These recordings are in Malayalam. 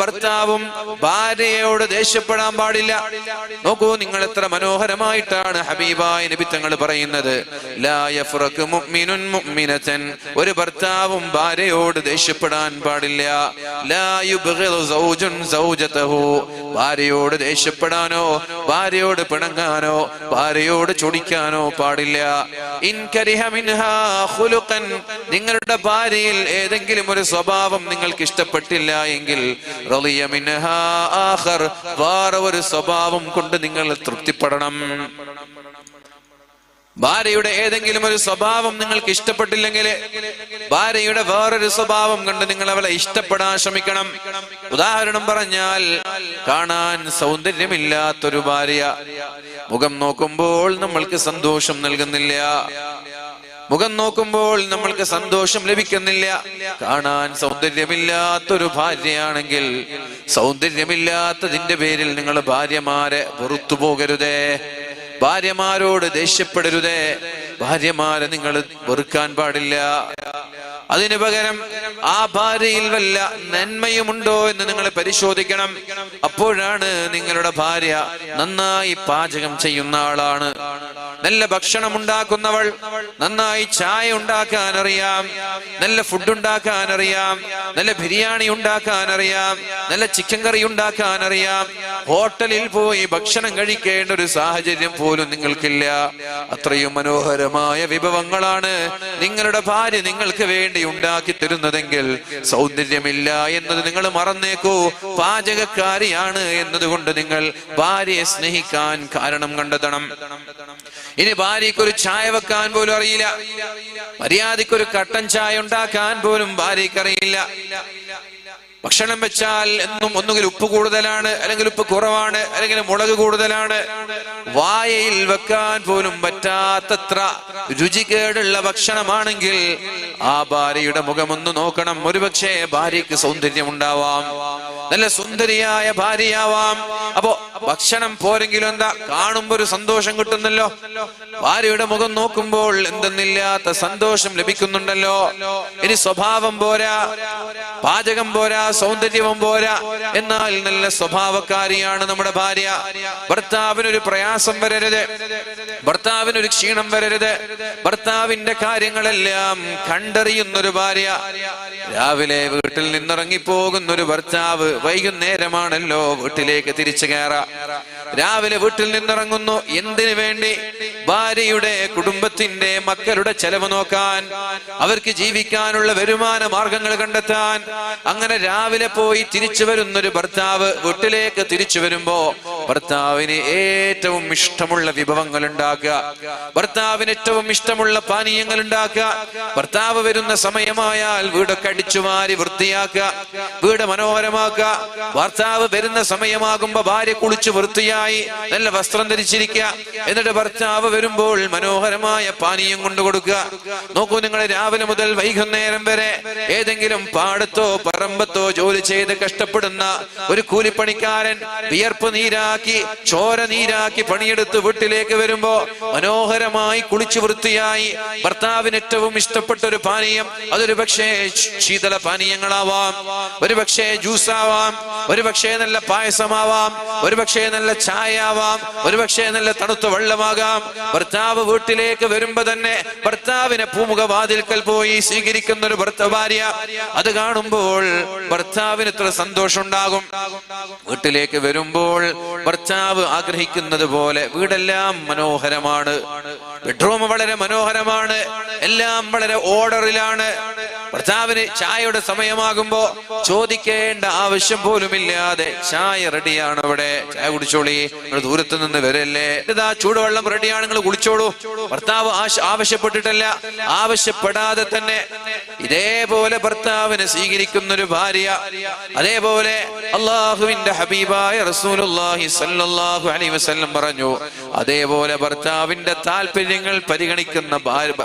ഭർത്താവും ഭാര്യയോട് ദേഷ്യപ്പെടാൻ പാടില്ല. നോക്കൂ നിങ്ങൾ എത്ര മനോഹരമായിട്ടാണ് ഹബീബായ നബി തങ്ങൾ പറയുന്നത്. ഒരു ഭർത്താവും ഭാര്യയോട് ദേഷ്യപ്പെടാൻ പാടില്ല. ലാ സൗജതഹു. ഭാര്യയോട് ദേഷ്യപ്പെടാനോ ഭാര്യയോട് പിണങ്ങാനോ ഭാര്യയോട് ചൊടിക്കാനോ പാടില്ല. നിങ്ങളുടെ ഭാര്യയിൽ ഏതെങ്കിലും ഒരു സ്വഭാവം നിങ്ങൾക്ക് ഇഷ്ടപ്പെട്ടില്ല എങ്കിൽ വേറെ ഒരു സ്വഭാവം കൊണ്ട് നിങ്ങൾ തൃപ്തിപ്പെടണം. ഭാര്യയുടെ ഏതെങ്കിലും ഒരു സ്വഭാവം നിങ്ങൾക്ക് ഇഷ്ടപ്പെട്ടില്ലെങ്കിൽ ഭാര്യയുടെ വേറൊരു സ്വഭാവം കണ്ട് നിങ്ങൾ അവളെ ഇഷ്ടപ്പെടാൻ ശ്രമിക്കണം. ഉദാഹരണം പറഞ്ഞാൽ കാണാൻ സൗന്ദര്യമില്ലാത്തൊരു ഭാര്യ. മുഖം നോക്കുമ്പോൾ നമ്മൾക്ക് സന്തോഷം നൽകുന്നില്ല. മുഖം നോക്കുമ്പോൾ നമ്മൾക്ക് സന്തോഷം ലഭിക്കുന്നില്ല. കാണാൻ സൗന്ദര്യമില്ലാത്തൊരു ഭാര്യയാണെങ്കിൽ സൗന്ദര്യമില്ലാത്തതിന്റെ പേരിൽ നിങ്ങൾ ഭാര്യമാരെ പുറത്തു പോകരുതേ. ഭാര്യമാരോട് ദേഷ്യപ്പെടരുതേ. ഭാര്യമാരെ നിങ്ങൾ വെറുക്കാൻ പാടില്ല. അതിനു പകരം ആ ഭാര്യയിൽ വല്ല നന്മയുമുണ്ടോ എന്ന് നിങ്ങൾ പരിശോധിക്കണം. അപ്പോഴാണ് നിങ്ങളുടെ ഭാര്യ നന്നായി പാചകം ചെയ്യുന്ന ആളാണ്. നല്ല ഭക്ഷണം ഉണ്ടാക്കുന്നവൾ നന്നായി ചായ ഉണ്ടാക്കാൻ അറിയാം നല്ല ഫുഡ് ഉണ്ടാക്കാൻ അറിയാം നല്ല ബിരിയാണി ഉണ്ടാക്കാൻ അറിയാം നല്ല ചിക്കൻ കറി ഉണ്ടാക്കാൻ അറിയാം ഹോട്ടലിൽ പോയി ഭക്ഷണം കഴിക്കേണ്ട ഒരു സാഹചര്യം പോലും നിങ്ങൾക്കില്ല. അത്രയും മനോഹരമായ വിഭവങ്ങളാണ് നിങ്ങളുടെ ഭാര്യ നിങ്ങൾക്ക് വേണ്ടി ഉണ്ടാക്കി തരുന്നതെങ്കിൽ സൗന്ദര്യമില്ല എന്നത് നിങ്ങൾ മറന്നേക്കൂ. പാചകക്കാരിയാണ് എന്നതുകൊണ്ട് നിങ്ങൾ ഭാര്യയെ സ്നേഹിക്കാൻ കാരണം കണ്ടെത്തണം. ഇനി ഭാര്യയ്ക്ക് ഒരു ചായ വെക്കാൻ പോലും അറിയില്ല. മര്യാദയ്ക്ക് ഒരു കട്ടൻ ചായ ഉണ്ടാക്കാൻ പോലും ഭാര്യയ്ക്ക് അറിയില്ല. ഭക്ഷണം വെച്ചാൽ എന്നും ഒന്നുകിൽ ഉപ്പ് കൂടുതലാണ് അല്ലെങ്കിൽ ഉപ്പ് കുറവാണ് അല്ലെങ്കിൽ മുളക് കൂടുതലാണ്. വായയിൽ വെക്കാൻ പോലും പറ്റാത്തത്ര രുചികേടുള്ള ഭക്ഷണമാണെങ്കിൽ ആ ഭാര്യയുടെ മുഖമൊന്ന് നോക്കണം. ഒരുപക്ഷെ ഭാര്യയ്ക്ക് സൗന്ദര്യം ഉണ്ടാവാം. നല്ല സുന്ദരിയായ ഭാര്യയാവാം. അപ്പോ ഭക്ഷണം പോരെങ്കിലും എന്താ? കാണുമ്പോ ഒരു സന്തോഷം കിട്ടുന്നല്ലോ. ഭാര്യയുടെ മുഖം നോക്കുമ്പോൾ എന്തെന്നില്ലാത്ത സന്തോഷം ലഭിക്കുന്നുണ്ടല്ലോ. ഇനി സ്വഭാവം പോരാ പാചകം പോരാ സൗന്ദര്യവും പോരാ. എന്നാൽ നല്ല സ്വഭാവക്കാരിയാണ് നമ്മുടെ ഭാര്യ. ഭർത്താവിനൊരു പ്രയാസം വരരുത്. ഭർത്താവിനൊരു ക്ഷീണം വരരുത്. ഭർത്താവിന്റെ കാര്യങ്ങളെല്ലാം കണ്ടറിയുന്നൊരു ഭാര്യ. രാവിലെ വീട്ടിൽ നിന്നിറങ്ങി പോകുന്ന ഒരു ഭർത്താവ് വൈകുന്നേരമാണല്ലോ വീട്ടിലേക്ക് തിരിച്ചു കയറാ. രാവിലെ വീട്ടിൽ നിന്നിറങ്ങുന്നു. എന്തിനു വേണ്ടി? ഭാര്യയുടെ കുടുംബത്തിന്റെ മക്കളുടെ ചെലവ് നോക്കാൻ അവർക്ക് ജീവിക്കാനുള്ള വരുമാന മാർഗങ്ങൾ കണ്ടെത്താൻ. അങ്ങനെ രാവിലെ പോയി തിരിച്ചു വരുന്ന ഒരു ഭർത്താവ് വീട്ടിലേക്ക് തിരിച്ചു വരുമ്പോ ഭർത്താവിന് ഏറ്റവും ഇഷ്ടമുള്ള വിഭവങ്ങൾ ഉണ്ടാക്കുക ഭർത്താവിന് ഏറ്റവും ഇഷ്ടമുള്ള പാനീയങ്ങൾ ഉണ്ടാക്കുക ഭർത്താവ് വരുന്ന സമയമായാൽ വീടൊക്കെ അടിച്ചു മാറി വൃത്തിയാക്കുക. വീട് മനോഹരമാക്കുക. ഭർത്താവ് വരുന്ന സമയമാകുമ്പോ ഭാര്യ കുളിച്ച് വൃത്തിയായി നല്ല വസ്ത്രം ധരിച്ചിരിക്കുക. എന്നിട്ട് ഭർത്താവ് വരുമ്പോൾ മനോഹരമായ പാനീയം കൊണ്ടു കൊടുക്കുക. നോക്കൂ നിങ്ങൾ രാവിലെ മുതൽ വൈകുന്നേരം വരെ ഏതെങ്കിലും പാടത്തോ പറമ്പത്തോ ജോലി ചെയ്ത് കഷ്ടപ്പെടുന്ന ഒരു കൂലിപ്പണിക്കാരൻ വിയർപ്പ് നീരാക്കി ചോര നീരാക്കി പണിയെടുത്ത് വീട്ടിലേക്ക് വരുമ്പോ മനോഹരമായി കുളിച്ചു വൃത്തിയായി ഭർത്താവിന് ഏറ്റവും ഇഷ്ടപ്പെട്ട ഒരു പാനീയം. അതൊരു പക്ഷേ ശീതള പാനീയങ്ങളാവാം ഒരു പക്ഷേ ജ്യൂസ് ആവാം ഒരു പക്ഷേ നല്ല പായസമാവാം ഒരു പക്ഷേ നല്ല ചായ ആവാം ഒരു പക്ഷേ നല്ല തണുത്ത വെള്ളമാകാം. ഭർത്താവ് വീട്ടിലേക്ക് വരുമ്പോ തന്നെ ഭർത്താവിനെ പൂമുഖ വാതിൽക്കൽ പോയി സ്വീകരിക്കുന്ന ഒരു ഭർത്ത ഭാര്യ. അത് കാണുമ്പോൾ ഭർത്താവിന് ഇത്ര സന്തോഷം ഉണ്ടാകും വീട്ടിലേക്ക് വരുമ്പോൾ ഭർത്താവ് ആഗ്രഹിക്കുന്നത് പോലെ വീടെല്ലാം മനോഹരമാണ്. ബെഡ്റൂം വളരെ മനോഹരമാണ്. എല്ലാം വളരെ ഓർഡറിലാണ്. ഭർത്താവിന് ചായയുടെ സമയമാകുമ്പോ ചോദിക്കേണ്ട ആവശ്യം പോലുമില്ലാതെ ചായ റെഡിയാണ് അവിടെ. ചായ കുടിച്ചോളി. നിങ്ങൾ ദൂരത്ത് നിന്ന് വരല്ലേ? ഇതാ ചൂടുവെള്ളം റെഡിയാണ്. നിങ്ങൾ കുടിച്ചോളൂ ഭർത്താവ് ആവശ്യപ്പെട്ടിട്ടല്ല. ആവശ്യപ്പെടാതെ തന്നെ ഇതേപോലെ ഭർത്താവിനെ സ്വീകരിക്കുന്ന ഒരു ഭാര്യ. അതേപോലെ അള്ളാഹുവിന്റെ ഹബീബായ റസൂലുള്ളാഹി സല്ലല്ലാഹു അലൈഹി പറഞ്ഞു അതേപോലെ ഭർത്താവിന്റെ താല്പര്യങ്ങൾ പരിഗണിക്കുന്ന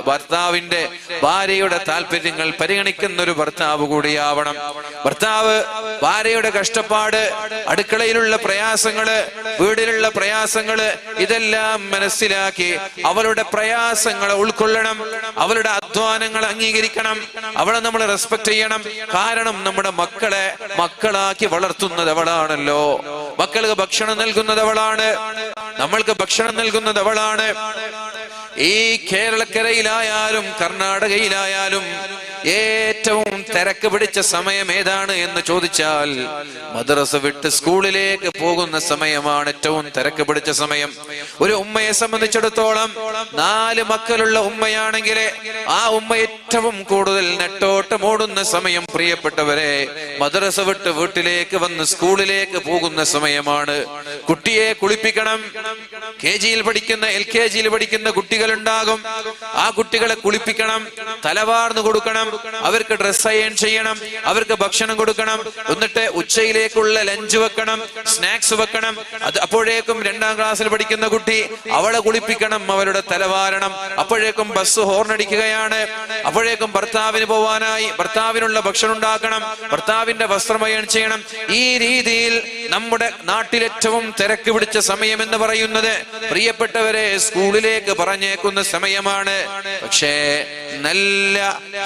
ഭർത്താവിന്റെ ഭാര്യയുടെ താല്പര്യങ്ങൾ പരിഗണി പരിഗണിക്കുന്ന ഒരു ഭർത്താവ് കൂടിയാവണം. ഭർത്താവ് ഭാര്യയുടെ കഷ്ടപ്പാട് അടുക്കളയിലുള്ള പ്രയാസങ്ങൾ വീടിലുള്ള പ്രയാസങ്ങൾ ഇതെല്ലാം മനസ്സിലാക്കി അവളുടെ പ്രയാസങ്ങളെ ഉൾക്കൊള്ളണം. അവളുടെ അധ്വാനങ്ങൾ അംഗീകരിക്കണം. അവളെ നമ്മൾ റെസ്പെക്ട് ചെയ്യണം. കാരണം നമ്മുടെ മക്കളെ മക്കളാക്കി വളർത്തുന്നത് അവളാണല്ലോ. മക്കൾക്ക് ഭക്ഷണം നൽകുന്നത് അവളാണ്. നമ്മൾക്ക് ഭക്ഷണം നൽകുന്നത് അവളാണ്. ഈ കേരളക്കരയിലായാലും കർണാടകയിലായാലും ഏറ്റവും തിരക്ക് പിടിച്ച സമയം ഏതാണ് എന്ന് ചോദിച്ചാൽ മദ്രസ വിട്ട് സ്കൂളിലേക്ക് പോകുന്ന സമയമാണ് ഏറ്റവും തിരക്ക് പിടിച്ച സമയം. ഒരു ഉമ്മയെ സംബന്ധിച്ചിടത്തോളം നാല് മക്കളുള്ള ഉമ്മയാണെങ്കിൽ ആ ഉമ്മ ഏറ്റവും കൂടുതൽ നെട്ടോട്ടം ഓടുന്ന സമയം പ്രിയപ്പെട്ടവരെ മദ്രസ വിട്ട് വീട്ടിലേക്ക് വന്ന് സ്കൂളിലേക്ക് പോകുന്ന സമയമാണ്. കുട്ടിയെ കുളിപ്പിക്കണം. കെ ജിയിൽ പഠിക്കുന്ന എൽ കെ ജിയിൽ പഠിക്കുന്ന കുട്ടികളുണ്ടാകും. ആ കുട്ടികളെ കുളിപ്പിക്കണം തലവാർന്നു കൊടുക്കണം അവർക്ക് ഡ്രസ് അയൺ ചെയ്യണം അവർക്ക് ഭക്ഷണം കൊടുക്കണം എന്നിട്ട് ഉച്ചയിലേക്കുള്ള ലഞ്ച് വെക്കണം സ്നാക്സ് വെക്കണം. അത് അപ്പോഴേക്കും രണ്ടാം ക്ലാസ്സിൽ പഠിക്കുന്ന കുട്ടി അവളെ കുളിപ്പിക്കണം അവരുടെ തലവാരണം. അപ്പോഴേക്കും ബസ് ഹോർൺ അടിക്കുകയാണ്. അപ്പോഴേക്കും ഭർത്താവിന് പോവാനായി. ഭർത്താവിനുള്ള ഭക്ഷണം ഉണ്ടാക്കണം. ഭർത്താവിന്റെ വസ്ത്രം ചെയ്യണം. ഈ രീതിയിൽ നമ്മുടെ നാട്ടിലേറ്റവും തിരക്ക് പിടിച്ച സമയം എന്ന് പറയുന്നത് പ്രിയപ്പെട്ടവരെ സ്കൂളിലേക്ക് പറഞ്ഞേക്കുന്ന സമയമാണ്. പക്ഷേ നല്ല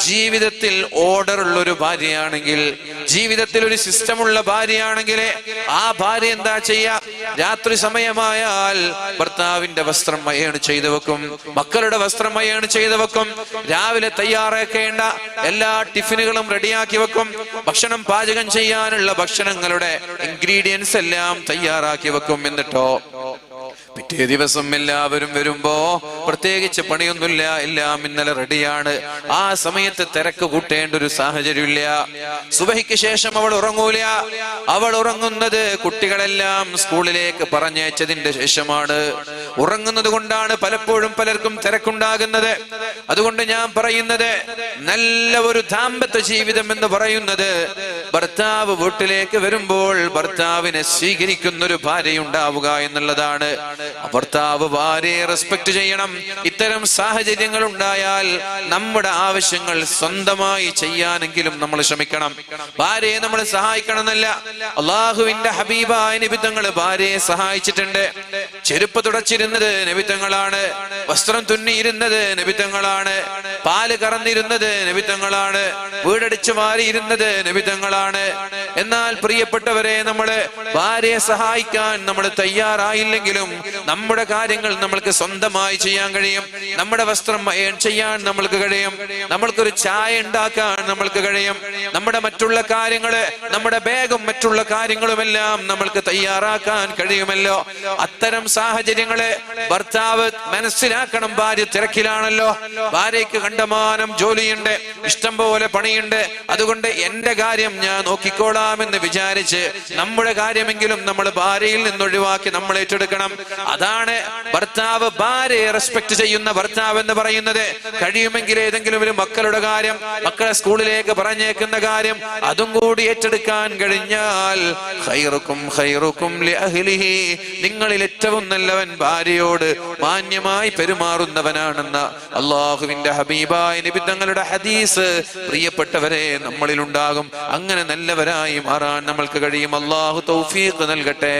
ജീവിതത്തിൽ ഓർഡർ ഉള്ള ഒരു ഭാര്യയാണെങ്കിൽ ജീവിതത്തിൽ ഒരു സിസ്റ്റമുള്ള ഭാര്യയാണെങ്കിൽ ആ ഭാര്യ എന്താ ചെയ്യാ? രാത്രി സമയമായാൽ ഭർത്താവിന്റെ വസ്ത്രം മയാണ് ചെയ്തു വെക്കും. മക്കളുടെ വസ്ത്രം മയാണ് ചെയ്തു വെക്കും. രാവിലെ തയ്യാറാക്കേണ്ട എല്ലാ ടിഫിനുകളും റെഡിയാക്കി വെക്കും. ഭക്ഷണം പാചകം ചെയ്യാനുള്ള ഭക്ഷണങ്ങളുടെ ഇൻഗ്രീഡിയൻസ് എല്ലാം തയ്യാറാക്കി വെക്കും. എന്നിട്ടോ? പിറ്റേ ദിവസം എല്ലാവരും വരുമ്പോ പ്രത്യേകിച്ച് പണിയൊന്നുമില്ല എല്ലാം ഇന്നലെ റെഡിയാണ്. ആ സമയത്ത് തിരക്ക് കൂട്ടേണ്ട ഒരു സാഹചര്യമില്ല. സുബഹിക്ക് ശേഷം അവൾ ഉറങ്ങൂല. അവൾ ഉറങ്ങുന്നത് കുട്ടികളെല്ലാം സ്കൂളിലേക്ക് പറഞ്ഞയച്ചതിന്റെ ശേഷമാണ്. ഉറങ്ങുന്നത് കൊണ്ടാണ് പലപ്പോഴും പലർക്കും തിരക്കുണ്ടാകുന്നത്. അതുകൊണ്ട് ഞാൻ പറയുന്നത് നല്ല ഒരു ദാമ്പത്യ ജീവിതം എന്ന് പറയുന്നത് ഭർത്താവ് വീട്ടിലേക്ക് വരുമ്പോൾ ഭർത്താവിനെ സ്വീകരിക്കുന്ന ഒരു ഭാര്യ ഉണ്ടാവുക എന്നുള്ളതാണ് ഭർത്താവ് ഭാര്യയെ റെസ്പെക്ട് ചെയ്യണം. ഇത്തരം സാഹചര്യങ്ങൾ ഉണ്ടായാൽ നമ്മുടെ ആവശ്യങ്ങൾ സ്വന്തമായി ചെയ്യാനെങ്കിലും നമ്മൾ ശ്രമിക്കണം. ഭാര്യയെ നമ്മൾ സഹായിക്കണം എന്നല്ല അള്ളാഹുവിന്റെ ഹബീബായ നിബിത്തങ്ങൾ ഭാര്യയെ സഹായിച്ചിട്ടുണ്ട്. ചെരുപ്പ് തുടച്ചിരുന്നത് നിബിത്തങ്ങളാണ്. വസ്ത്രം തുന്നിയിരുന്നത് നിബിത്തങ്ങളാണ്. Kalane, പാൽ കറന്നിരുന്നത് നബിത്തങ്ങളാണ് വീടടിച്ചു മാറിയിരുന്നത് നബിത്തങ്ങളാണ് എന്നാൽ പ്രിയപ്പെട്ടവരെ നമ്മൾ ഭാര്യയെ സഹായിക്കാൻ നമ്മൾ തയ്യാറായില്ലെങ്കിലും നമ്മുടെ കാര്യങ്ങൾ നമ്മൾക്ക് സ്വന്തമായി ചെയ്യാൻ കഴിയും. നമ്മുടെ വസ്ത്രം ചെയ്യാൻ നമ്മൾക്ക് കഴിയും. നമ്മൾക്കൊരു ചായ ഉണ്ടാക്കാൻ നമ്മൾക്ക് കഴിയും. നമ്മുടെ മറ്റുള്ള കാര്യങ്ങൾ നമ്മുടെ ബാഗും മറ്റുള്ള കാര്യങ്ങളുമെല്ലാം നമ്മൾക്ക് തയ്യാറാക്കാൻ കഴിയുമല്ലോ. അത്തരം സാഹചര്യങ്ങളെ ഭർത്താവ് മനസ്സിലാക്കണം ഭാര്യ തിരക്കിലാണല്ലോ. ഭാര്യയ്ക്ക് കണ്ടമാനം ജോലിയുണ്ട്. ഇഷ്ടം പോലെ പണിയുണ്ട്. അതുകൊണ്ട് എന്റെ കാര്യം ഞാൻ നോക്കിക്കോളാമെന്ന് വിചാരിച്ച് നമ്മുടെ കാര്യമെങ്കിലും നമ്മൾ ഭാര്യയിൽ നിന്നൊഴിവാക്കി നമ്മൾ ഏറ്റെടുക്കണം. അതാണ് ഭർത്താവ് ഭാര്യയെ റെസ്പെക്ട് ചെയ്യുന്ന ഭർത്താവ് എന്ന് പറയുന്നത്. കഴിയുമെങ്കിൽ ഏതെങ്കിലും ഒരു മക്കളുടെ കാര്യം മക്കളെ സ്കൂളിലേക്ക് പറഞ്ഞേക്കുന്ന കാര്യം അതും കൂടി ഏറ്റെടുക്കാൻ കഴിഞ്ഞാൽ. നിങ്ങളിൽ ഏറ്റവും നല്ലവൻ ഭാര്യയോട് മാന്യമായി പെരുമാറുന്നവനാണെന്ന അള്ളാഹുവിന്റെ ഹബീബായ നബി തങ്ങളുടെ ഹദീസ്. പ്രിയപ്പെട്ടവരെ നമ്മളിൽ ഉണ്ടാകും അങ്ങനെ നല്ലവരായി മാറാൻ നമ്മൾക്ക് കഴിയും. അള്ളാഹു തൗഫീഖ് നൽകട്ടെ.